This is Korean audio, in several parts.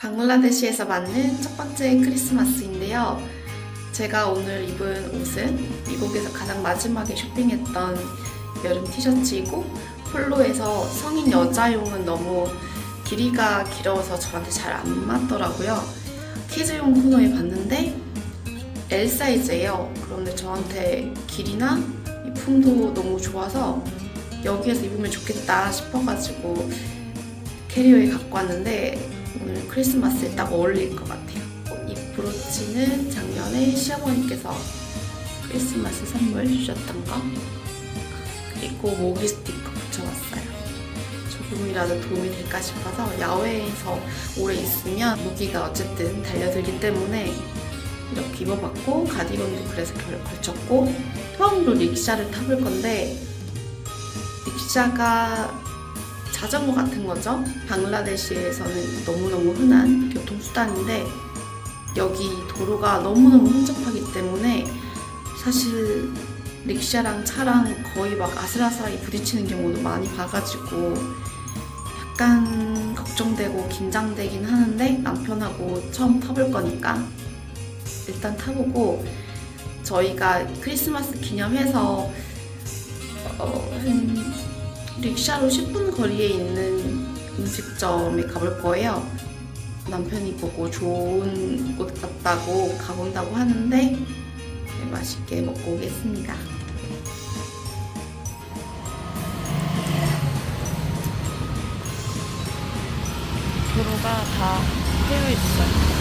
방글라데시에서 맞는 첫 번째 크리스마스인데요. 제가 오늘 입은 옷은 미국에서 가장 마지막에 쇼핑했던 여름 티셔츠이고 폴로에서 성인 여자용은 너무 길이가 길어서 저한테 잘 안 맞더라고요. 키즈용 코너에 봤는데 L 사이즈예요. 그런데 저한테 길이나 이 품도 너무 좋아서 여기에서 입으면 좋겠다 싶어가지고 캐리어에 갖고 왔는데 오늘 크리스마스에 딱 어울릴 것 같아요. 이 브로치는 작년에 시어머니께서 크리스마스 선물 주셨던 거 그리고 모기 스티커 붙여봤어요. 조금이라도 도움이 될까 싶어서 야외에서 오래 있으면 모기가 어쨌든 달려들기 때문에 이렇게 입어봤고 가디건도 그래서 결 걸쳤고 처음으로 릭샤를 타볼 건데 릭샤가 자전거 같은 거죠. 방글라데시에서는 너무너무 흔한 교통수단인데 여기 도로가 너무너무 혼잡하기 때문에 사실 릭샤랑 차랑 거의 막 아슬아슬하게 부딪히는 경우도 많이 봐가지고 약간 걱정되고 긴장되긴 하는데 남편하고 처음 타볼 거니까 일단 타보고 저희가 크리스마스 기념해서 어, 한 릭샤로 10분 거리에 있는 음식점에 가볼 거예요. 남편이 보고 좋은 곳 같다고 가본다고 하는데 네, 맛있게 먹고 오겠습니다. 도로가 다 트여 있어요.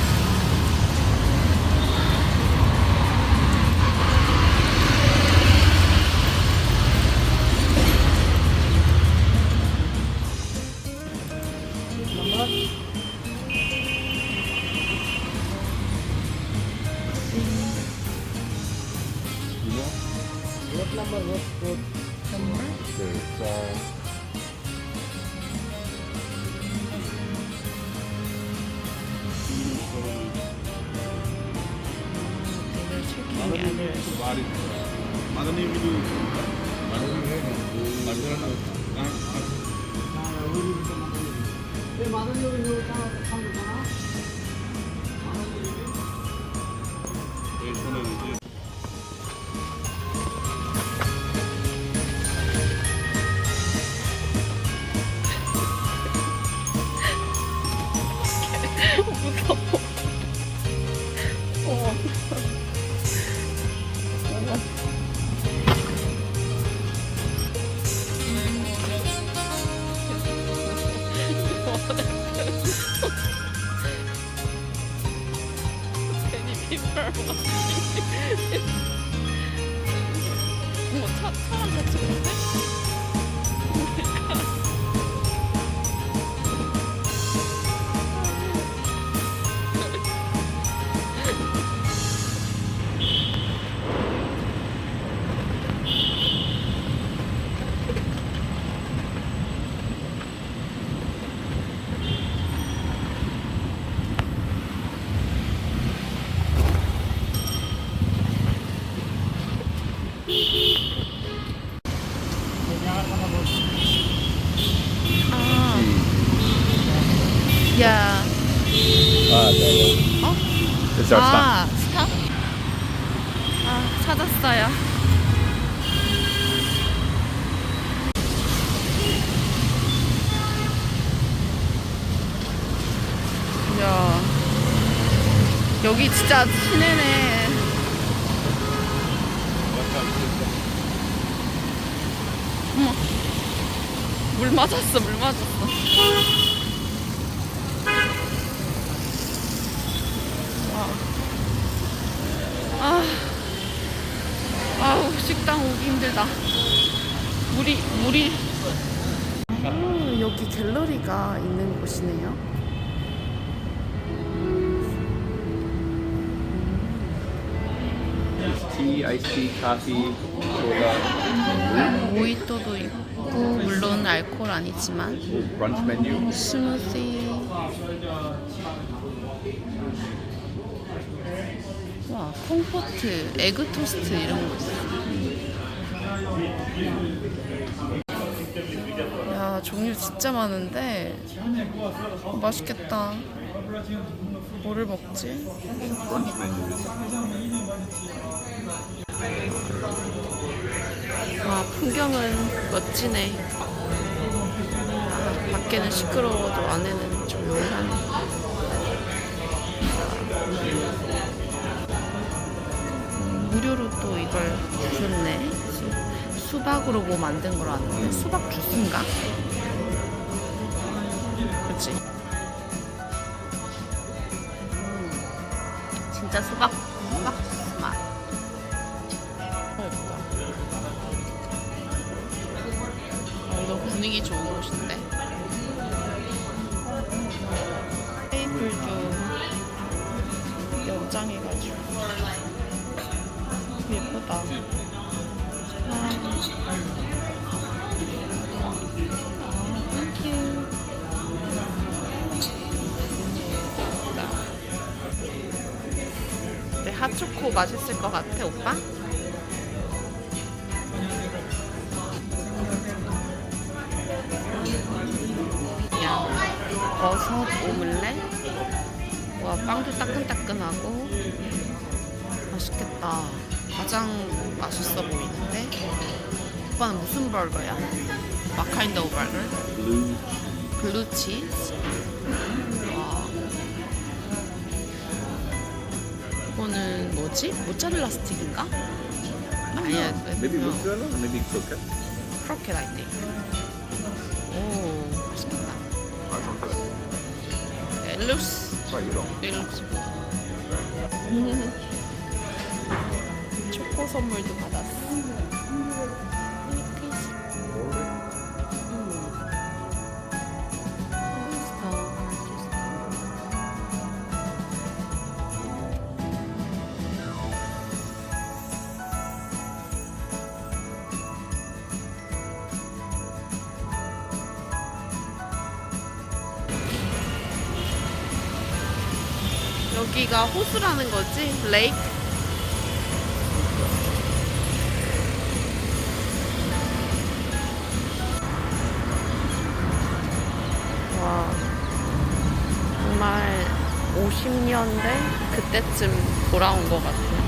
오늘 차, 차랑 같이 오는데? 야, ah, there you go. 어? It's our. 아, 스탑? 아, 찾았어요. 야, 여기 진짜 시내네. 어머, 물 맞았어, 물 맞았어. 아, 아우 식당 오기 힘들다. 물이 물이. 아, 여기 갤러리가 있는 곳이네요. Tea, iced tea, coffee, soda, 모히또도 있고 물론 알코올 아니지만 brunch menu. 스무디. 와 콩포트, 에그 토스트 이런 거 있어. 야 종류 진짜 많은데 맛있겠다. 뭐를 먹지? 와 풍경은 멋지네. 아, 밖에는 시끄러워도 안에는 조용하네. 음, 무료로 또 이걸 주셨네. 수, 수박으로 뭐 만든 걸 아는데 수박 주스인가? 그치? 음, 진짜 수박 수박 주스 맛. 어, 이거 분위기 좋은 곳인데. 테이블도 연장해가지고 예쁘다. 아, 땡큐. 네, 핫초코 맛있을 것 같아, 오빠? 야, 버섯 오믈렛. 와, 빵도 따끈따끈하고 맛있겠다. 가장 맛있어 보이는데. 오빠는 무슨 버거야? 마카인더 버거? Blue. 블루 치즈. 와. 이거는 뭐지? 모짜렐라 스틱인가? 아니야. Maybe 어, mozzarella or maybe croquette. 크로켓 I think. 오, 맛있겠다. I don't know. It looks, Try it on. it looks good. 초코 선물도 받았어. 여기가 호수라는 거지? 레이크? 50년대 그때쯤 돌아온 것 같아. I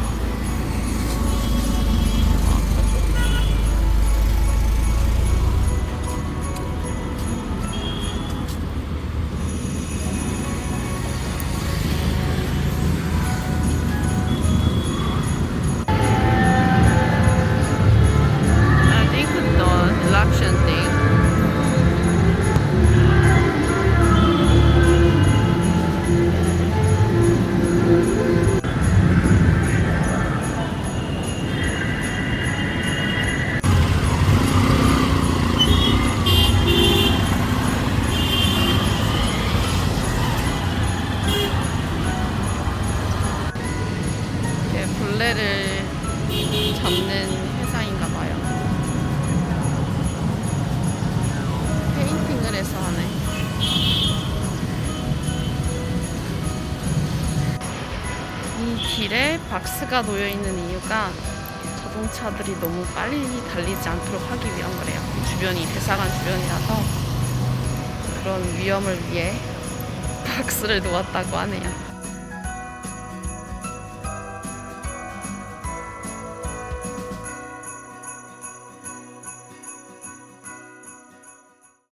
길에 박스가 놓여 있는 이유가 자동차들이 너무 빨리 달리지 않도록 하기 위한 거래요. 주변이 대사관 주변이라서 그런 위험을 위해 박스를 놓았다고 하네요.